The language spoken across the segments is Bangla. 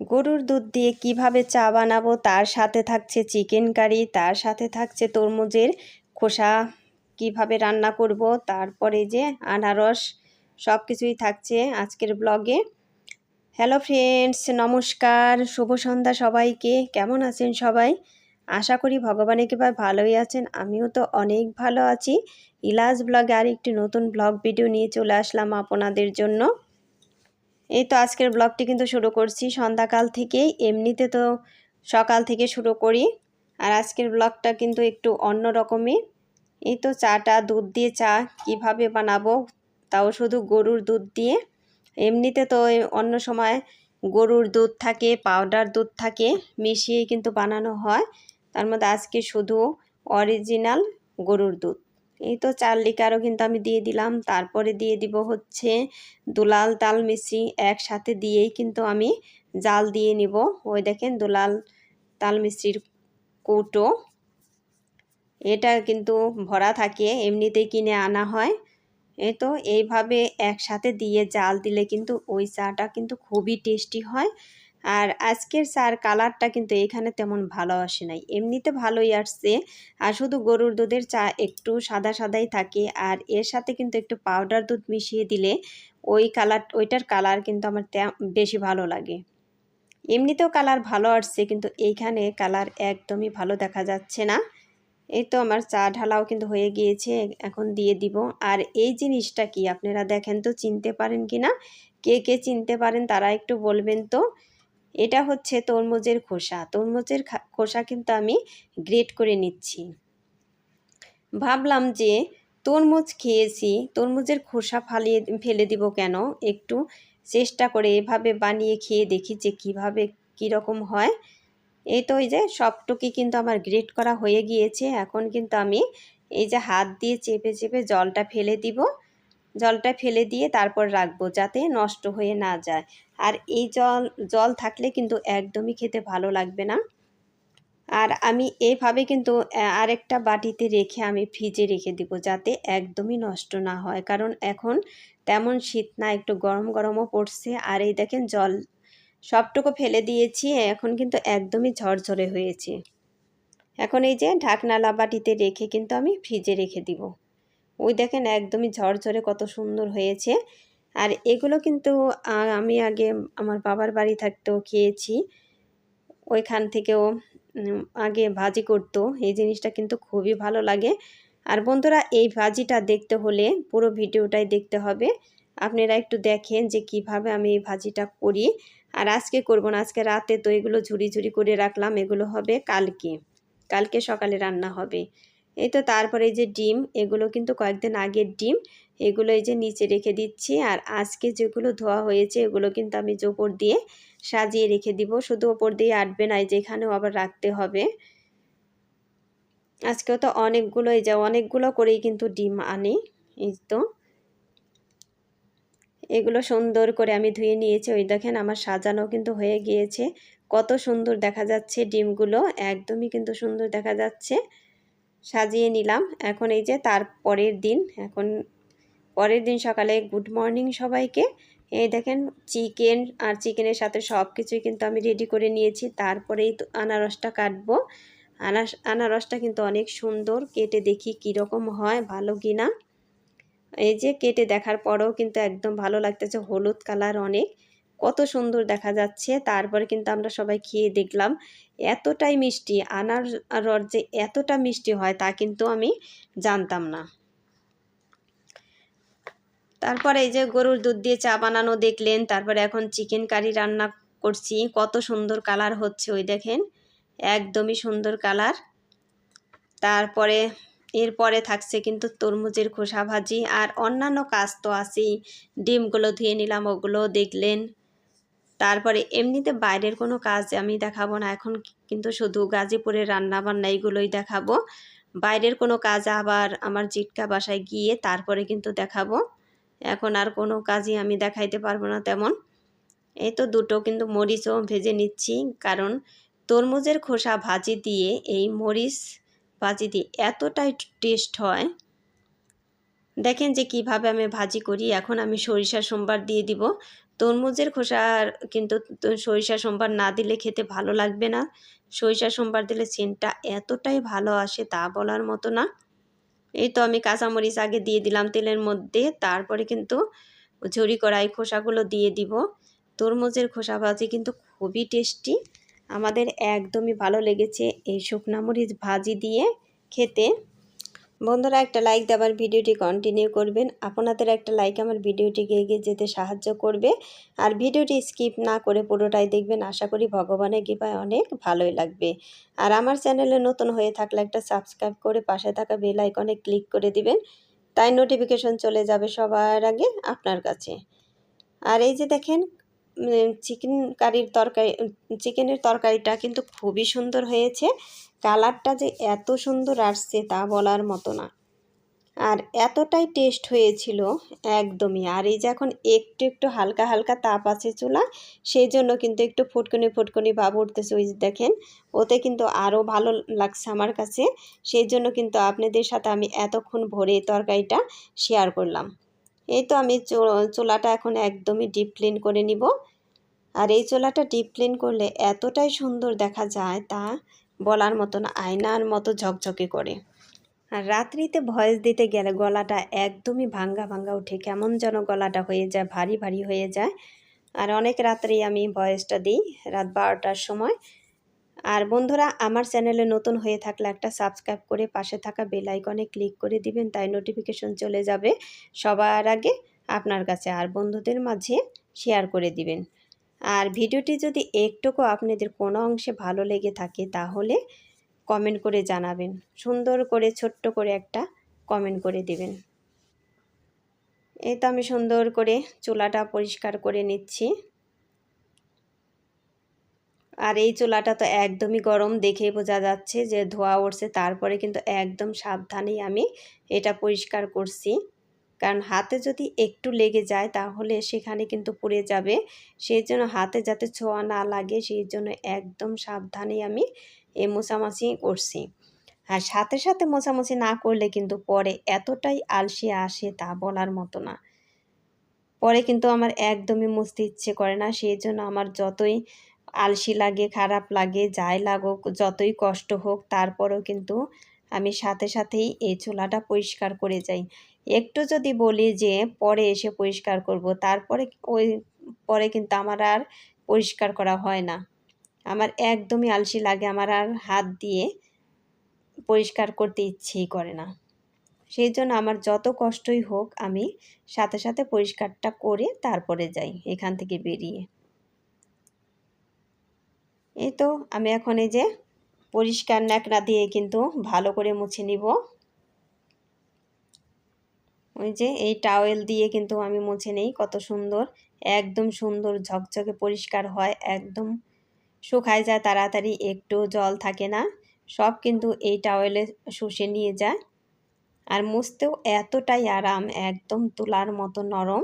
গরুর দুধ দিয়ে কীভাবে চা বানাবো? তার সাথে থাকছে চিকেন কারি, তার সাথে থাকছে তরমুজের খোসা, কীভাবে রান্না করব? তারপরে যে আনারস সব কিছুই থাকছে আজকের ব্লগে। হ্যালো ফ্রেন্ডস, নমস্কার, শুভ সন্ধ্যা সবাইকে। কেমন আছেন সবাই? আশা করি ভগবানের কৃপায় ভালোই আছেন। আমিও তো অনেক ভালো আছি। ইলাজ ব্লগে আর একটি নতুন ব্লগ ভিডিও নিয়ে চলে আসলাম আপনাদের জন্য। এই তো আজকের ব্লগটি কিন্তু শুরু করছি। সন্ধ্যাকাল থেকেই, এমনিতে তো সকাল থেকে শুরু করি। আর আজকের ব্লগটা কিন্তু একটু অন্য রকমই। এই তো চাটা, দুধ দিয়ে চা কীভাবে বানাবো, তাও শুধু গরুর দুধ দিয়ে। এমনিতে তো অন্য সময় গরুর দুধ থাকে পাউডার দুধ থাকে মিশিয়ে কিন্তু বানানো হয়। তার মধ্যে আজকে শুধু অরিজিনাল গরুর দুধ। এই তো চার লিটারও কিন্তু আমি দিয়ে দিলাম। তারপরে দিয়ে দিব হচ্ছে দুলাল তাল মিশ্রি একসাথে দিয়েই কিন্তু আমি জাল দিয়ে নিব। ওই দেখেন দুলাল তাল মিশ্রির কৌটো। এটা কিন্তু ভরা থাকে, এমনিতেই কিনে আনা হয়। এই তো এইভাবে একসাথে দিয়ে জাল দিলে কিন্তু ওই চাটা কিন্তু খুবই টেস্টি হয়। আর আজকের সার কালারটা কিন্তু এখানে তেমন ভালো আসে নাই। এমনিতে ভালোই আসছে। আর শুধু গরুর দুধের চা একটু সাদা সাদাই থাকে। আর এর সাথে কিন্তু একটু পাউডার দুধ মিশিয়ে দিলে ওই কালার, ওইটার কালার কিন্তু আমার বেশি ভালো লাগে। এমনিতেও কালার ভালো আসছে, কিন্তু এইখানে কালার একদমই ভালো দেখা যাচ্ছে না। এই তো আমার চা ঢালাও কিন্তু হয়ে গিয়েছে, এখন দিয়ে দিব। আর এই জিনিসটা কি আপনারা দেখেন তো, চিনতে পারেন কি না কে কে চিনতে পারেন তারা একটু বলবেন তো। এটা হচ্ছে তরমুজের খোসা। তরমুজের খোসা কিন্তু আমি গ্রেট করে নিচ্ছি। ভাবলাম যে তরমুজ খেয়েছি, তরমুজের খোসা ফালিয়ে ফেলে দিব কেন? একটু চেষ্টা করে এভাবে বানিয়ে খেয়ে দেখি যে কীভাবে কীরকম হয়। এই তো এই যে সবটুকি কিন্তু আমার গ্রেট করা হয়ে গিয়েছে। এখন কিন্তু আমি এই যে হাত দিয়ে চেপে চেপে জলটা ফেলে দিব। জলটা ফেলে দিয়ে তারপর রাখব যাতে নষ্ট হয়ে না যায়। আর এই জল জল থাকলে কিন্তু একদমই খেতে ভালো লাগবে না। আর আমি এইভাবে কিন্তু আরেকটা বাটিতে রেখে আমি ফ্রিজে রেখে দিব যাতে একদমই নষ্ট না হয়। কারণ এখন তেমন শীত না, একটু গরম গরমও পড়ছে। আর এই দেখেন জল সবটুকু ফেলে দিয়েছি, এখন কিন্তু একদমই ঝরঝরে হয়েছে। এখন এই যে ঢাকনালা বাটিতে রেখে কিন্তু আমি ফ্রিজে রেখে দিব। ওই দেখেন একদমই ঝরঝরে কত সুন্দর হয়েছে। আর এগুলো কিন্তু আমি আগে আমার বাবার বাড়ি থাকতেও খেয়েছি। ওইখান থেকেও আগে ভাজি করতো। এই জিনিসটা কিন্তু খুবই ভালো লাগে। আর বন্ধুরা, এই ভাজিটা দেখতে হলে পুরো ভিডিওটাই দেখতে হবে। আপনারা একটু দেখেন যে কীভাবে আমি এই ভাজিটা করি। আর আজকে করব না, আজকে রাতে তো এগুলো ঝুড়ি ঝুড়ি করে রাখলাম, এগুলো হবে কালকে। কালকে সকালে রান্না হবে। এই তো তারপরে যে ডিম, এগুলো কিন্তু কয়েকদিন আগের ডিম, এগুলো এই যে নিচে রেখে দিচ্ছি আর আজকে যেগুলো ধোয়া হয়েছে এগুলো কিন্তু আমি জোপর দিয়ে সাজিয়ে রেখে দিব। শুধু ওপর দিয়ে আটবে না যেখানেও আবার রাখতে হবে। আজকেও তো অনেকগুলো, এই যে অনেকগুলো করেই কিন্তু ডিম আনি, এই তো। এগুলো সুন্দর করে আমি ধুয়ে নিয়েছি, ওই দেখেন আমার সাজানো কিন্তু হয়ে গিয়েছে। কত সুন্দর দেখা যাচ্ছে ডিমগুলো, একদমই কিন্তু সুন্দর দেখা যাচ্ছে। সাজিয়ে নিলাম। এখন এই যে তার পরের দিন, এখন পরের দিন সকালে গুড মর্নিং সবাইকে। এই দেখেন চিকেন আর চিকেনের সাথে সব কিছুই কিন্তু আমি রেডি করে নিয়েছি। তারপরেই তো আনারসটা কাটবো। আনাস, আনারসটা কিন্তু অনেক সুন্দর। কেটে দেখি কীরকম হয়, ভালো কি না এই যে কেটে দেখার পরেও কিন্তু একদম ভালো লাগতেছে হলুদ কালার অনেক। কত সুন্দর দেখা যাচ্ছে। তারপরে কিন্তু আমরা সবাই খেয়ে দেখলাম, এতটাই মিষ্টি। আনার যে এতটা মিষ্টি হয় তা কিন্তু আমি জানতাম না। তারপরে এই যে গরুর দুধ দিয়ে চা বানানো দেখলেন, তারপরে এখন চিকেন কারি রান্না করছি। কত সুন্দর কালার হচ্ছে ওই দেখেন, একদমই সুন্দর কালার তারপরে এরপরে থাকছে কিন্তু তরমুজের খোসা ভাজি, আর অন্যান্য কাজ তো আছেই। ডিমগুলো ধুয়ে নিলাম ওগুলো দেখলেন। তারপরে এমনিতে বাইরের কোনো কাজ আমি দেখাবো না। এখন কিন্তু শুধু গাজীপুরের রান্নাবান্না এইগুলোই দেখাবো। বাইরের কোনো কাজ আবার আমার জিটকা বাসায় গিয়ে তারপরে কিন্তু দেখাবো। এখন আর কোনো কাজই আমি দেখাইতে পারব না তেমন। এই তো দুটো কিন্তু মরিচও ভেজে নিচ্ছি। কারণ তরমুজের খোসা ভাজি দিয়ে এই মরিচ ভাজি দিয়ে এতটাই টেস্ট হয়। দেখেন যে কীভাবে আমি ভাজি করি। এখন আমি সরিষা সোমবার দিয়ে দিব। তরমুজের খোসার কিন্তু সরিষা সোমবার না দিলে খেতে ভালো লাগবে না। সরিষা সোমবার দিলে সেন্টটা এতটাই ভালো আসে তা বলার মতো না। এই তো আমি কাঁচামরিচ আগে দিয়ে দিলাম তেলের মধ্যে। তারপরে কিন্তু ঝুরি কড়াই খোসাগুলো দিয়ে দিব। তরমুজের খোসা ভাজি কিন্তু খুবই টেস্টি। আমাদের একদমই ভালো লেগেছে এই শুকনা মরিচ ভাজি দিয়ে খেতে। বন্ধুরা, একটা লাইক দেওয়ার ভিডিওটি কন্টিনিউ করবেন। আপনাদের একটা লাইক আমার ভিডিওটিকে এগিয়ে যেতে সাহায্য করবে। আর ভিডিওটি স্কিপ না করে পুরোটাই দেখবেন। আশা করি ভগবানের কৃপায় অনেক ভালোই লাগবে। আর আমার চ্যানেলে নতুন হয়ে থাকলে একটা সাবস্ক্রাইব করে পাশে থাকা বেল আইকনে ক্লিক করে দিবেন। তাই নোটিফিকেশন চলে যাবে সবার আগে আপনার কাছে। আর এই যে দেখেন চিকেন কারির তরকারি চিকেনের তরকারিটা কিন্তু খুবই সুন্দর হয়েছে। কালারটা যে এত সুন্দর আসছে তা বলার মতো না। আর এতটাই টেস্ট হয়েছিল একদমই। আর এই যে এখন একটু একটু হালকা হালকা তাপ আছে চুলা, সেই জন্য কিন্তু একটু ফুটকুনি ফুটকুনি ভাব উঠতেছে ওই দেখেন। ওতে কিন্তু আরও ভালো লাগছে আমার কাছে। সেই জন্য কিন্তু আপনাদের সাথে আমি এতক্ষণ ভরে তরকারিটা শেয়ার করলাম। এই তো আমি চোলাটা এখন একদমই ডিপ ক্লিন করে নিব। আর এই চোলাটা ডিপ ক্লিন করলে এতটাই সুন্দর দেখা যায় তা বলার মতন আয়নার মতো ঝকঝকে করে। আর রাত্রিতে ভয়েস দিতে গেলে গলাটা একদমই ভাঙ্গা ভাঙ্গা উঠে কেমন যেন গলাটা হয়ে যায়, ভারী ভারী হয়ে যায়। আর অনেক রাত্রেই আমি ভয়েসটা দিই, রাত বারোটার সময়। আর বন্ধুরা, আমার চ্যানেলে নতুন হয়ে থাকলে একটা সাবস্ক্রাইব করে পাশে থাকা বেল আইকনে ক্লিক করে দিবেন, তাই নোটিফিকেশন চলে যাবে সবার আগে আপনার কাছে আর বন্ধুদের মাঝে শেয়ার করে দিবেন। আর ভিডিওটি যদি একটুকু আপনাদের কোনো অংশে ভালো লেগে থাকে, তাহলে কমেন্ট করে জানাবেন, সুন্দর করে, ছোট্ট করে একটা কমেন্ট করে দিবেন। এই তো আমি সুন্দর করে চুলাটা পরিষ্কার করে নিচ্ছি। আর এই চুলাটা তো একদমই গরম দেখেই বোঝা যাচ্ছে যে ধোয়া উঠছে তারপরে কিন্তু একদম সাবধানেই আমি এটা পরিষ্কার করছি। কারণ হাতে যদি একটু লেগে যায় তাহলে সেখানে কিন্তু পুড়ে যাবে। সেই জন্য হাতে যাতে ছোঁয়া না লাগে সেই জন্য একদম সাবধানেই আমি এ মোছামাছি করছি। আর সাথে সাথে মোছামুছি না করলে কিন্তু পরে এতটাই আলসে আসে তা বলার মতো না। পরে কিন্তু আমার একদমই মুছতে ইচ্ছে করে না, সেই জন্য আমার যতই আলসি লাগে, খারাপ লাগে, যাই লাগুক, যতই কষ্ট হোক, তারপরেও কিন্তু আমি সাথে সাথেই এই চুলাটা পরিষ্কার করে যাই। একটু যদি বলি যে, পরে এসে পরিষ্কার করব, তারপরে ওই পরে কিন্তু আমার আর পরিষ্কার করা হয় না। আমার একদমই আলসি লাগে, আমার আর হাত দিয়ে পরিষ্কার করতে ইচ্ছেই করে না। সেই জন্য আমার যত কষ্টই হোক, আমি সাথে সাথে পরিষ্কারটা করে তারপরে যাই, এখান থেকে বেরিয়ে। এই তো আমি এখন এই যে পরিষ্কার ন্যাকড়া দিয়ে কিন্তু ভালো করে মুছে নিব। ওই যে এই টাওয়েল দিয়ে কিন্তু আমি মুছে নেই, কত সুন্দর, একদম সুন্দর ঝকঝকে পরিষ্কার হয়, একদম শুকায় যায়, তাড়াতাড়ি একটু জল থাকে না। সব কিন্তু এই টাওয়েলে শুষে নিয়ে যায়। আর মুছতেও এতটাই আরাম, একদম তুলার মতো নরম।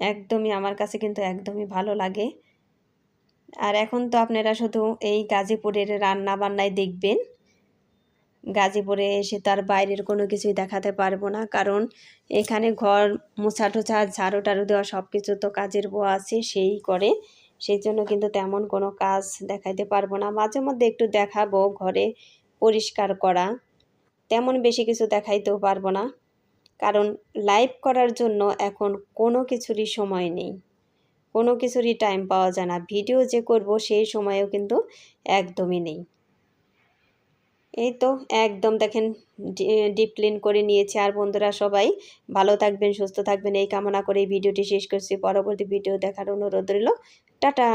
একদমই আমার কাছে কিন্তু একদমই ভালো লাগে। আর এখন তো আপনারা শুধু এই গাজীপুরের রান্না বান্নায় দেখবেন। গাজীপুরে এসে তার বাইরের কোনো কিছুই দেখাতে পারব না। কারণ এখানে ঘর মোছা টোছা ঝাড়ু টাড়ু দেওয়া সব কিছু তো কাজের বউ আছে, সেই করে। সেই জন্য কিন্তু তেমন কোনো কাজ দেখাইতে পারব না। মাঝে মধ্যে একটু দেখাবো, ঘরে পরিষ্কার করা। তেমন বেশি কিছু দেখাইতেও পারব না। কারণ লাইভ করার জন্য এখন কোনো কিছুরই সময় নেই। কোনো কিছুরই টাইম পাওয়া যায় না। ভিডিও যে করব সেই সময়ও কিন্তু একদমই নেই। এই তো একদম দেখেন ডিপ ক্লিন করে নিয়েছি। আর বন্ধুরা সবাই ভালো থাকবেন, সুস্থ থাকবেন। এই কামনা করে এই ভিডিওটি শেষ করছি। পরবর্তী ভিডিও দেখার অনুরোধ রইল। টাটা!